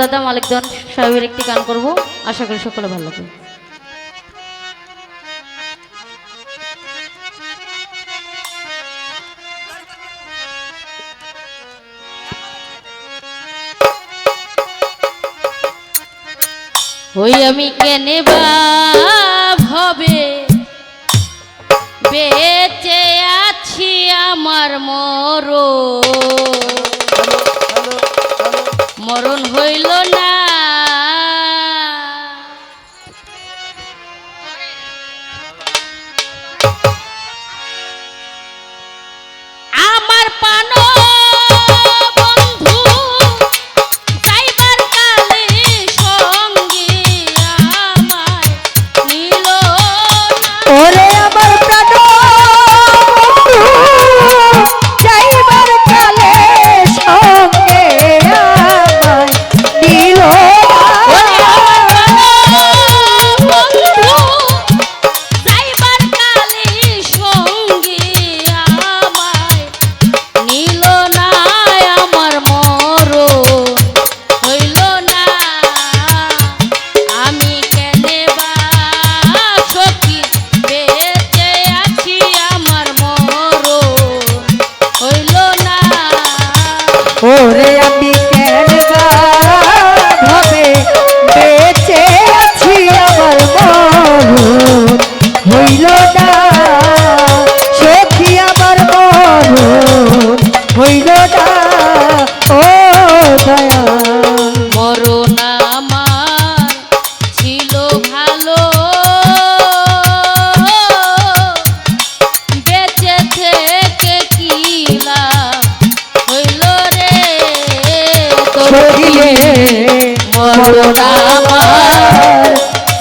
দাদা মালিক দন সাহেবের একটি গান করব। আশা করি সকলে ভালো লাগবে ওই আমি কেনে বা বেঁচে আছি আমার মরো panu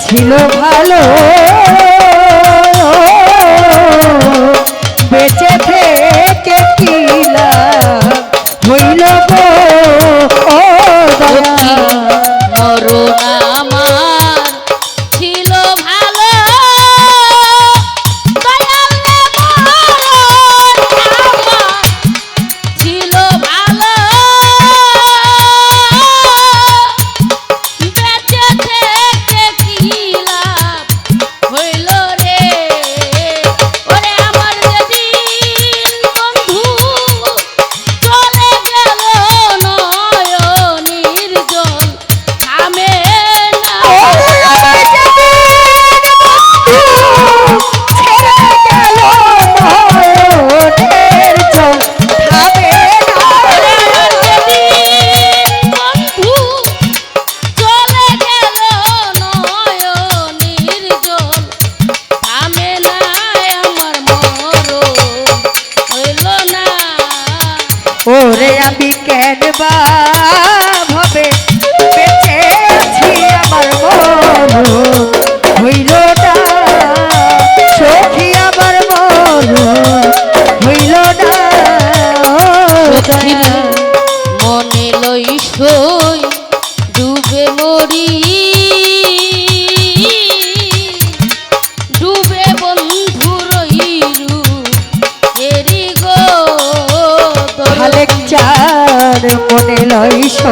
ছিল ভালো। Goodbye. লয় সো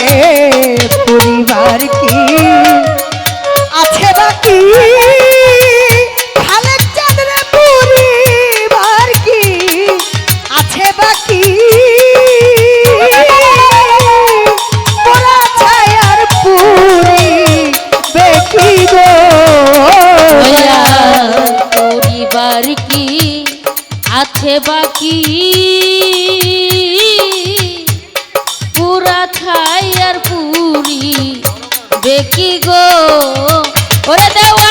বাকি আছে বাকি। পুরা ছাই আর পুরি বেকি গো। ওরে দেওয়া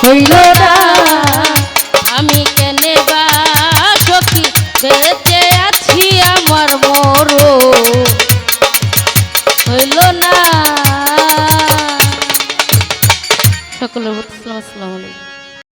হইল না।